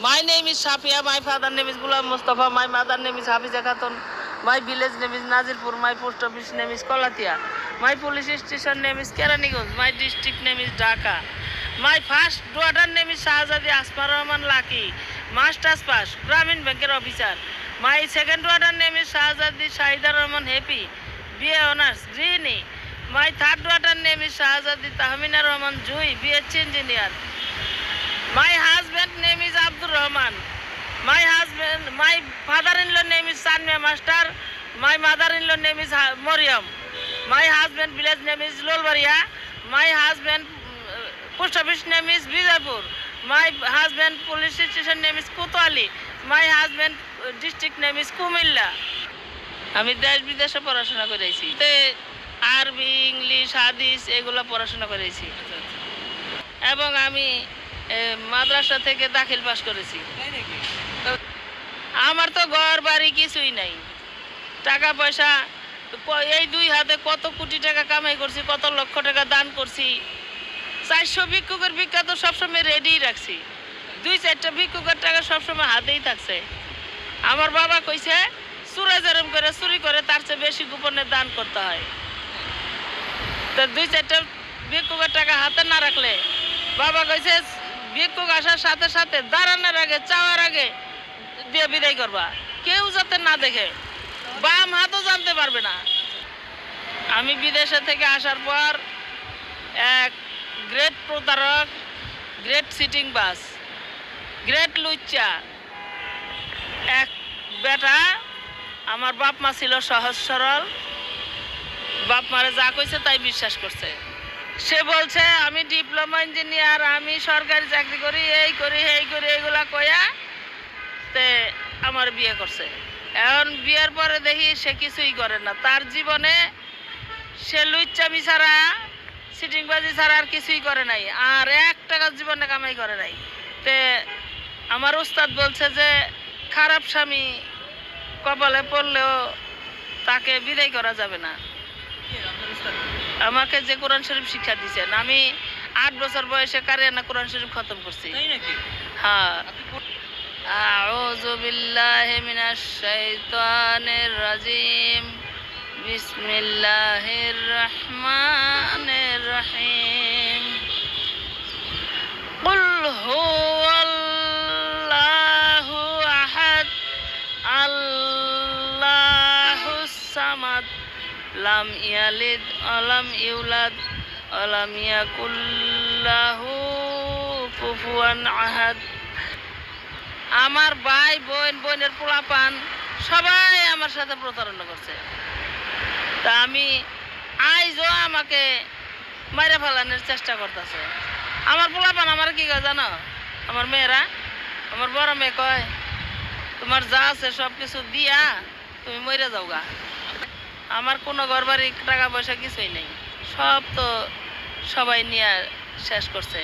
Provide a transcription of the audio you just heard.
My name is Shafia. My father name is Gulam Mustafa. My mother name is Hafiza Khatun. My village name is Nazirpur. My post office name is Kolatia. My police station name is Keraniganj. My district name is Dhaka. My first daughter name is Shahzadi Asmar Rahman Laki. Masters pass. Gramin Banker officer. My second daughter name is Shahzadi Shahida Rahman Happy. BA honors. Greeny. My third daughter name is Shahzadi Tahmina Rahman Jui. BH engineer. My husband name is Abdul Rahman. My husband, my father-in-law name is Sanmia Master. My mother-in-law name is Ha- Moriam. My husband village name is Lolbaria. My husband uh, post office name is Bijapur. My husband police station name is Kutwali. My husband uh, district name is Kumilla. আমি দেশ বিদেশে পড়াশোনা করেছি আরবি English হাদিস এগুলো পড়াশোনা করেছি এবং আমি মাদ্রাসা থেকে দাখিল পাস করেছি। আমার তো ঘর বাড়ি কিছুই নাই। টাকা পয়সা এই দুই হাতে কত কোটি টাকা কামাই করছি কত লক্ষ টাকা দান করছি। চারশো ভিক্ষুকের ভিক্ষা তো সবসময় রেডি রাখছি। দুই চারটা ভিক্ষুকের টাকা সবসময় হাতেই থাকছে। আমার বাবা কইছে চুরে যেরম করে চুরি করে তার চেয়ে বেশি গোপনে দান করতে হয়। তো দুই চারটা ভিক্ষুকের টাকা হাতে না রাখলে বাবা কইছে ভিক্ষুক আসার সাথে সাথে দাঁড়ানোর আগে, চাওয়ার আগে দিয়ে বিদায় করবা। কেউ যাতে না দেখে, বাম হাতও জানতে পারবে না। আমি বিদেশে থেকে আসার পর এক গ্রেট প্রতারক, গ্রেট সিটিং বাস, গ্রেট লুচ্চা, এক বেটা আমার বাপ মা ছিল সহজ সরল। বাপ মারে যা কইছে তাই বিশ্বাস করছে। সে বলছে, আমি ডিপ্লোমা ইঞ্জিনিয়ার আমি সরকারি চাকরি করি, এই করি এই করি এইগুলা কয়া তে আমার বিয়ে করছে। এখন বিয়ের পরে দেখি সে কিছুই করে না। তার জীবনে সে লুচ্চামি ছাড়া, সিটিংবাজি ছাড়া আর কিছুই করে নাই, আর এক টাকার জীবনে কামাই করে নাই। তে আমার উস্তাদ বলছে যে, খারাপ স্বামী কপালে পড়লেও তাকে বিদায় করা যাবে না। আমাকে যে কোরআন শরীফ শিক্ষা দিয়েছেন আমি আট বছর বয়সে কারিয়ানা কোরআন শরীফ খতম করছি তাই নাকি হ্যাঁ أعوذ بالله من الشيطان الرجيم بسم الله الرحمن الرحيم লাম ইয়ালিদ অলাম ইউলাদ অলাম ইয়াকুল্লাহু কুফুয়ান আহাদ। আমার ভাই, বোন, বোনের পোলাপান সবাই আমার সাথে প্রতারণা করছে। তা আমি আইজও আমাকে মাইরে ফেলানোর চেষ্টা করতেছে। আমার পোলাপান আমার কি কয় জানো? আমার মেয়েরা, আমার বড় মেয়ে কয়, তোমার যা আছে সব কিছু দিয়া তুমি মরে যাও গা আমার কোনো ঘর বাড়ি টাকা পয়সা কিছুই নেই। সব তো সবাই নিয়ে শেষ করছে।